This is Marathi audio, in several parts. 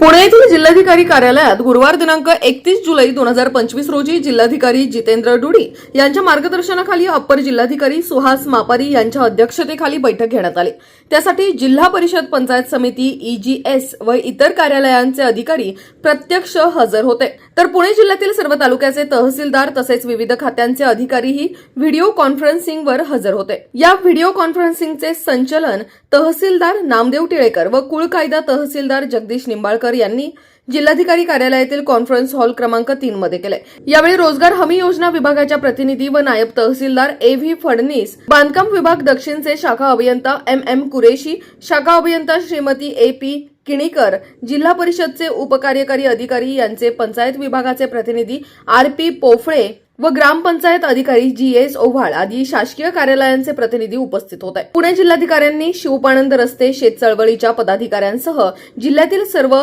पुणे येथील जिल्हाधिकारी कार्यालयात गुरुवार दिनांक एकतीस जुलै दोन हजार पंचवीस रोजी जिल्हाधिकारी जितेंद्र डुडी यांच्या मार्गदर्शनाखाली अप्पर जिल्हाधिकारी सुहास मापारी यांच्या अध्यक्षतेखाली बैठक घेण्यात आली. त्यासाठी जिल्हा परिषद पंचायत समिती ईजीएस व इतर कार्यालयांचे अधिकारी प्रत्यक्ष हजर होते. तर पुणे जिल्ह्यातील सर्व तालुक्याचे तहसीलदार तसेच विविध खात्यांचे अधिकारीही व्हिडिओ कॉन्फरन्सिंगवर हजर होते. या व्हिडिओ कॉन्फरन्सिंगचे संचलन तहसीलदार नामदेव टिळेकर व कुळ कायदा तहसीलदार जगदीश निंबाळकर यांनी जिल्हाधिकारी कार्यालयातील कॉन्फरन्स हॉल क्रमांक तीन मध्ये केले यावेळी रोजगार हमी योजना विभागाच्या प्रतिनिधी व नायब तहसीलदार ए व्ही फडणीस बांधकाम विभाग दक्षिणचे शाखा अभियंता एम एम कुरेशी शाखा अभियंता श्रीमती ए पी किणीकर जिल्हा परिषदचे उपकार्यकारी अधिकारी यांचे पंचायत विभागाचे प्रतिनिधी आर पी पोफळे व ग्रामपंचायत अधिकारी जी एस ओव्हाळ आदी शासकीय कार्यालयांचे प्रतिनिधी उपस्थित होते पुणे जिल्हाधिकाऱ्यांनी शिवपानंद रस्ते शेत चळवळीच्या पदाधिकाऱ्यांसह जिल्ह्यातील सर्व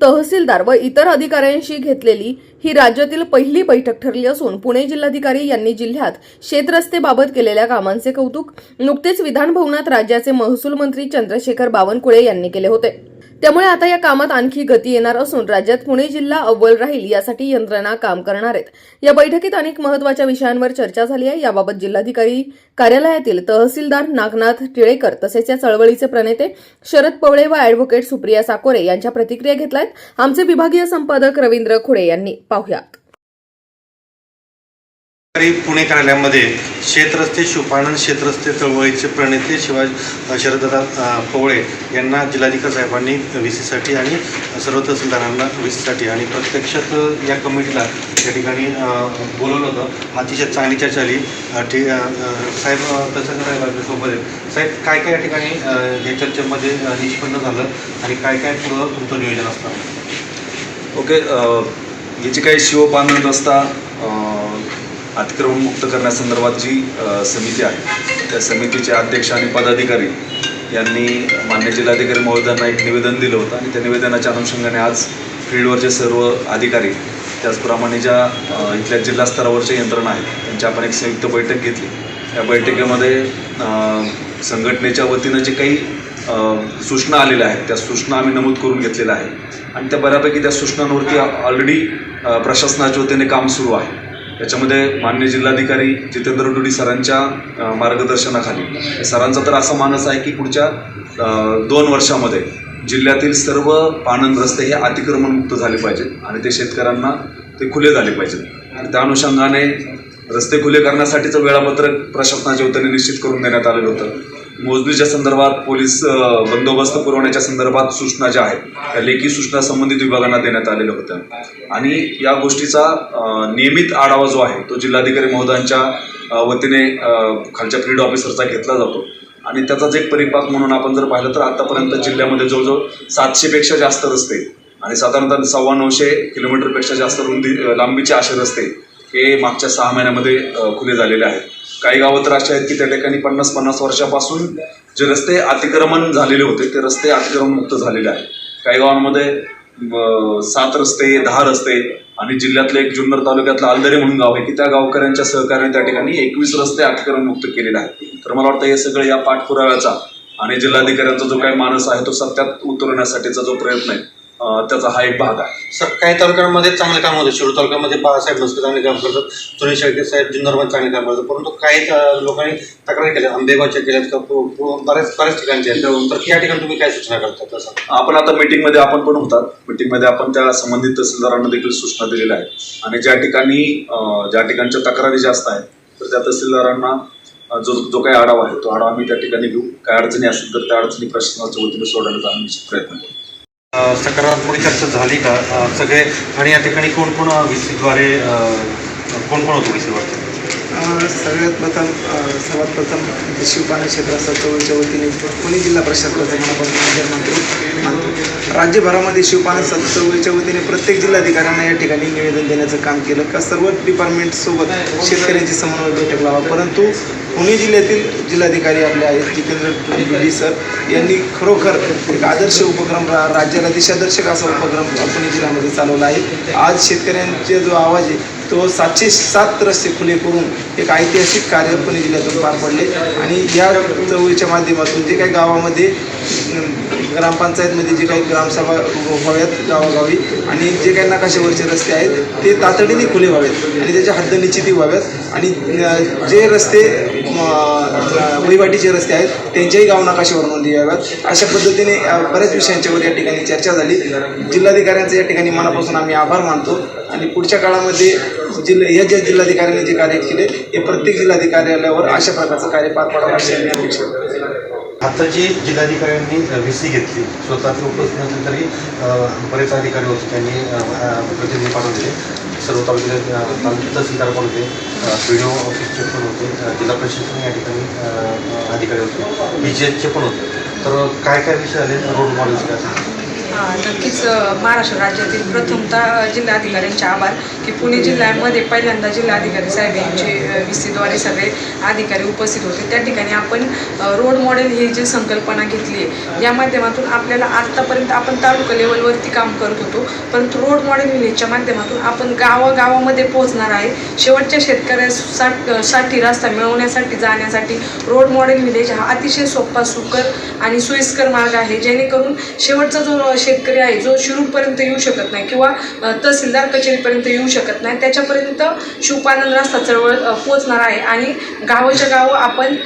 तहसीलदार व इतर अधिकाऱ्यांशी घेतलेली ही राज्यातील पहिली बैठक ठरली असून पुणे जिल्हाधिकारी यांनी जिल्ह्यात शेतरस्तेबाबत केलेल्या कामांचे कौतुक नुकतेच विधानभवनात राज्याचे महसूल मंत्री चंद्रशेखर बावनकुळे यांनी केले होते. त्यामुळे आता या कामात आणखी गती येणार असून राज्यात पुणे जिल्हा अव्वल राहील यासाठी यंत्रणा काम करणार आहेत. या बैठकीत अनेक महत्त्वाच्या विषयांवर चर्चा झाली आहे. याबाबत जिल्हाधिकारी कार्यालयातील तहसीलदार नागनाथ टिळेकर तसेच या चळवळीचे प्रणेते शरद पवळे व अॅडव्होकेट सुप्रिया साकोरे यांच्या प्रतिक्रिया घेतल्या आहेत. आमचे विभागीय संपादक रवींद्र खुडे यांनी पाहुयात. पुणे कार्यालयामध्ये शेतरस्ते शिवपाणन शेतरस्ते चळवळीचे प्रणेते शिवाजी शरददादा पवळे यांना जिल्हाधिकारी साहेबांनी व्ही सीसाठी आणि सर्व तहसीलदारांना व्ही सीसाठी आणि प्रत्यक्षात या कमिटीला या ठिकाणी बोलवलं होतं. अतिशय चांगली चर्चा आली ठी साहेब अ, तहसीलदार साहेब साहेब काय काय या ठिकाणी या चर्चेमध्ये निष्पन्न झालं आणि काय काय पुढं तुमचं नियोजन असणार? ओके याची काही शिवपानन रस्ता अतिक्रमण मुक्त करण्यासंदर्भात जी समिती आहे त्या समितीचे अध्यक्ष आणि पदाधिकारी यांनी मान्य जिल्हाधिकारी महोदयांना एक निवेदन दिलं होतं आणि त्या निवेदनाच्या अनुषंगाने आज फील्डवरचे सर्व अधिकारी त्याचप्रमाणे ज्या इथल्या जिल्हा स्तरावरच्या यंत्रणा आहेत त्यांची आपण एक संयुक्त बैठक घेतली. या बैठकीमध्ये संघटनेच्या वतीनं जे काही सूचना आलेल्या आहेत त्या सूचना आम्ही नमूद करून घेतलेल्या आहेत. आणि त्या बऱ्यापैकी त्या सूचनांवरती ऑलरेडी प्रशासनाच्या वतीने काम सुरू आहे. याच्यामध्ये मान्य जिल्हाधिकारी जितेंद्र डुडी सरांच्या मार्गदर्शनाखाली. सरांचा तर असा मानस आहे की पुढच्या दोन वर्षामध्ये जिल्ह्यातील सर्व पाणंद रस्ते हे अतिक्रमणमुक्त झाले पाहिजेत आणि ते शेतकऱ्यांना ते खुले झाले पाहिजेत. आणि त्या अनुषंगाने रस्ते खुले करण्यासाठीचं वेळापत्रक प्रशासनाच्या वतीने निश्चित करून देण्यात आलेलं होतं. मोजणीच्या संदर्भात पोलीस बंदोबस्त पुरवण्याच्या संदर्भात सूचना ज्या आहेत त्या लेखी सूचना संबंधित विभागांना देण्यात आलेल्या होत्या. आणि या गोष्टीचा नियमित आढावा जो आहे तो जिल्हाधिकारी महोदयांच्या वतीने खालच्या फील्ड ऑफिसरचा घेतला जातो. आणि त्याचाच एक परिपाक म्हणून आपण जर पाहिलं तर आतापर्यंत जिल्ह्यामध्ये जवळजवळ सातशेपेक्षा जास्त रस्ते आणि साधारणतः सव्वा नऊशे किलोमीटरपेक्षा जास्त रुंदी लांबीचे असे रस्ते हे मागच्या सहा महिन्यामध्ये खुले झालेले आहेत. काही गावं तर अशी आहेत की त्या ठिकाणी पन्नास पन्नास वर्षापासून जे रस्ते अतिक्रमण झालेले होते ते रस्ते अतिक्रमण मुक्त झालेले आहेत. काही गावांमध्ये सात रस्ते दहा रस्ते आणि जिल्ह्यातलं एक जुन्नर तालुक्यातलं आलदरे म्हणून गाव आहे की त्या गावकऱ्यांच्या सहकार्याने त्या ठिकाणी एकवीस रस्ते अतिक्रमण मुक्त केलेले आहेत. तर मला वाटतं हे सगळं या पाठपुराव्याचा आणि जिल्हाधिकाऱ्यांचा जो काही मानस आहे तो सत्यात उतरवण्यासाठीचा जो प्रयत्न आहे त्याचा हा एक भाग आहे. सर काही तालुक्यांमध्ये चांगले काम होते. शिरूर तालुक्यामध्ये बाळासाहेब मस्के चांगले काम करतात. सुनील शेळके साहेब जुन्नरमध्ये चांगले काम करतात. परंतु काही लोकांनी तक्रार केल्या. आंबेगावच्या केल्यात का बऱ्याच बऱ्याच ठिकाणच्या आहेत. तर या ठिकाणी तुम्ही काय सूचना करता तसं आपण आता मीटिंगमध्ये आपण पण होतात. मीटिंगमध्ये आपण त्या संबंधित तहसीलदारांना देखील सूचना दिलेल्या आहेत. आणि ज्या ठिकाणी ज्या ठिकाणच्या तक्रारी जास्त आहेत तर त्या तहसीलदारांना जो जो काही आढावा आहे तो आढावा आम्ही त्या ठिकाणी घेऊ. काय अडचणी असतील तर त्या अडचणी प्रशासनाच्या वतीने सोडवण्याचा आम्ही प्रयत्न करू सकारात्मक चर्चा झाली का? सगळे आणि या ठिकाणी कोण कोण व्ही सीद्वारे कोण कोण होतो व्ही सगळ्यात प्रथम सर्वात प्रथम शिवपाणी क्षेत्राचा चळवळीच्या वतीने पुणे जिल्हा प्रशासनाचा मनापासून आभार मानतो राज्यभरामध्ये शिवपाणी चळवळीच्या वतीने प्रत्येक जिल्हाधिकाऱ्यांना या ठिकाणी निवेदन देण्याचं काम केलं. का सर्व डिपार्टमेंटसोबत शेतकऱ्यांची समन्वय बैठक लावा. परंतु पुणे जिल्ह्यातील जिल्हाधिकारी आपले आहेत जितेंद्र बिडी सर यांनी खरोखर एक आदर्श उपक्रम रा राज्याला दिशादर्शक असा उपक्रम पुणे जिल्ह्यामध्ये चालवला आहे. आज शेतकऱ्यांचा जो आवाज आहे तो सातशे सात रस्ते खुले करून एक ऐतिहासिक कार्य पुणे जिल्ह्यातून पार पडले. आणि या चळवळीच्या माध्यमातून जे काही गावामध्ये ग्रामपंचायतमध्ये जे काही ग्रामसभा हो-, व्हाव्यात गावागावी आणि जे काही नकाशावरचे रस्ते आहेत ते तातडीने खुले व्हावेत आणि त्याच्या हद्द निश्चिती व्हाव्यात. आणि जे रस्ते वहिवाटीचे रस्ते आहेत त्यांच्याही गाव नकाशावर नोंदी याव्यात अशा पद्धतीने बऱ्याच विषयांच्यावर या ठिकाणी चर्चा झाली. जिल्हाधिकाऱ्यांचं या ठिकाणी मनापासून आम्ही आभार मानतो. आणि पुढच्या काळामध्ये जिल्हा या ज्या जिल्हाधिकाऱ्यांनी जे कार्य केले हे प्रत्येक जिल्हाधिकाऱ्यालयावर अशा प्रकारचं कार्य पार पाडावं अशी आम्ही अपेक्षा आता जी जिल्हाधिकाऱ्यांनी व्ही सी घेतली स्वतःची उपस्थित नसली तरी बरेच अधिकारी होते त्यांनी प्रतिनिधी पाठवले. सर्व तालुक्याचे अ, तहसीलदार पण होते. पी डी ओ ऑफिसचे पण होते. जिल्हा प्रशासन या ठिकाणी अधिकारी होते. बी जी एचचे पण होते. तर काय काय विषय आले? रोल मॉडेल्स काय? नक्कीच महाराष्ट्र राज्यातील प्रथमतः जिल्हाधिकाऱ्यांचे आभार की पुणे जिल्ह्यामध्ये पहिल्यांदा जिल्हाधिकारी साहेब यांचे व्ही सीद्वारे सगळे अधिकारी उपस्थित होते. त्या ठिकाणी आपण रोड मॉडेल ही जी संकल्पना घेतली आहे या माध्यमातून आपल्याला आत्तापर्यंत आपण तालुका लेवलवरती काम करत होतो परंतु रोड मॉडेल व्हिलेजच्या माध्यमातून आपण गावागावामध्ये पोहोचणार आहे. शेवटच्या शेतकऱ्यासाठी साठी रस्ता मिळवण्यासाठी जाण्यासाठी रोड मॉडेल व्हिलेज हा अतिशय सोपा सुकर आणि सोयीस्कर मार्ग आहे जेणेकरून शेवटचा जो शेतकरी आहे जो शिरूरपर्यंत येऊ शकत नाही किंवा तहसीलदार कचेरीपर्यंत येऊ शकत नाही त्याच्यापर्यंत शिवपानंद रस्ता चळवळ पोचणार आहे. आणि गावाच्या गाव आपण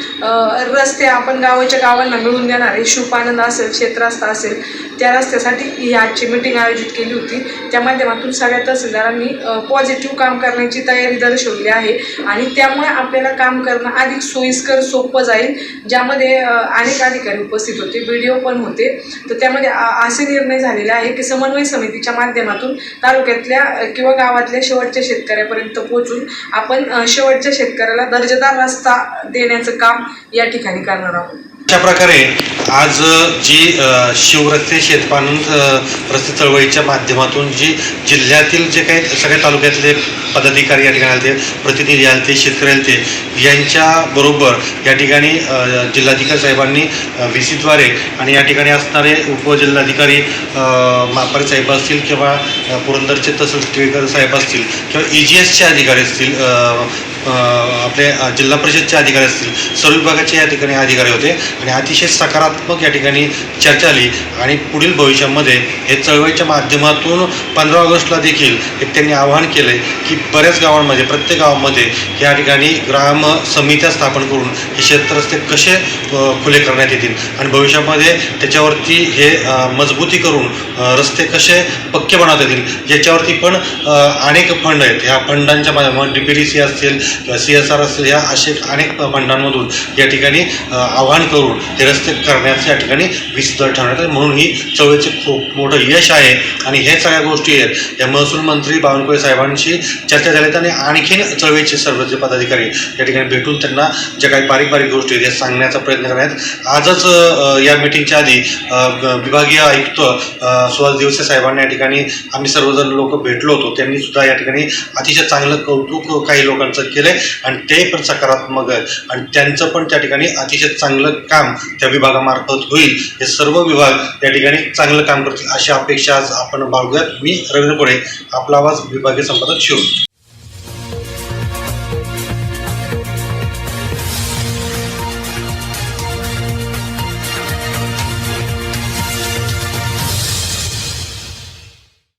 रस्ते आपण गावाच्या गावांना मिळून देणार आहे. शिवपानंद असेल क्षेत्रस्ता असेल त्या रस्त्यासाठी ही आजची मिटिंग आयोजित केली होती. त्या माध्यमातून सगळ्या तहसीलदारांनी पॉझिटिव्ह काम करण्याची तयारी दर्शवली आहे. आणि त्यामुळे आपल्याला काम करणं अधिक सोयीस्कर सोपं जाईल ज्यामध्ये अनेक अधिकारी उपस्थित होते व्हिडिओ पण होते. तर त्यामध्ये आ- असे निर्णय निर्णय झालेला आहे की समन्वय समितीच्या माध्यमातून तालुक्यातल्या किंवा गावातल्या शेवटच्या शेतकऱ्यापर्यंत पोहोचून आपण शेवटच्या शेतकऱ्याला दर्जेदार रस्ता देण्याचं काम या ठिकाणी करणार आहोत. अशा प्रकारे आज जी शिवरस्ते शेतपानंद रस्ते चळवळीच्या माध्यमातून जी जिल्ह्यातील जे काही सगळ्या तालुक्यातले पदाधिकारी या ठिकाणी आले प्रतिनिधी आले ते शेतकरी आले ते यांच्याबरोबर या ठिकाणी जिल्हाधिकारी साहेबांनी व्ही सीद्वारे आणि या ठिकाणी असणारे उपजिल्हाधिकारी अ, मापारी साहेब असतील किंवा पुरंदरचे तसंच टिळकर साहेब असतील किंवा ई जी एसचे अधिकारी असतील आपले जिल्हा परिषदचे अधिकारी असतील सर्व विभागाचे या ठिकाणी अधिकारी होते आणि अतिशय सकारात्मक या ठिकाणी चर्चा आली आणि पुढील भविष्यामध्ये हे चळवळीच्या माध्यमातून पंधरा ऑगस्टला देखील एक त्यांनी आवाहन केलं की बऱ्याच गावांमध्ये प्रत्येक गावामध्ये या ठिकाणी ग्राम समित्या स्थापन करून हे शेतरस्ते कसे खुले करण्यात येतील आणि भविष्यामध्ये त्याच्यावरती हे मजबूती करून रस्ते कसे पक्के बनवता येतील याच्यावरती पण अनेक फंड आहेत. ह्या फंडांच्या माध्यमातून डी पी डी सी असतील किंवा सी एस आर असेल या असे अनेक फंडांमधून या ठिकाणी आव्हान आवाहन करून हे रस्ते करण्याचं या ठिकाणी वीस दर आले. म्हणून ही चळवळीचे खूप मोठं यश आहे. आणि हे सगळ्या गोष्टी आहेत. या महसूल मंत्री बावनकुळे साहेबांशी चर्चा झाली आणि आणखीन चळवळीचे सर्व जे पदाधिकारी या ठिकाणी भेटून त्यांना ज्या काही बारीक बारीक गोष्टी आहेत, हे सांगण्याचा प्रयत्न करण्यात आजच या मिटिंगच्या आधी विभागीय आयुक्त सुहास दिवसे साहेबांना या ठिकाणी आम्ही सर्वजण लोक भेटलो होतो. त्यांनी सुद्धा या ठिकाणी अतिशय चांगलं कौतुक काही लोकांचं केलंय आणि ते पण सकारात्मक आहे. आणि त्यांचं पण त्या ठिकाणी अतिशय चांगलं काम त्या विभागामार्फत होईल. हे सर्व विभाग त्या ठिकाणी चांगलं काम करतील अशी अपेक्षा आज आपण बाळगूयात. मी रवींद्र कोळे आपला आवाज विभागीय संपादक शिव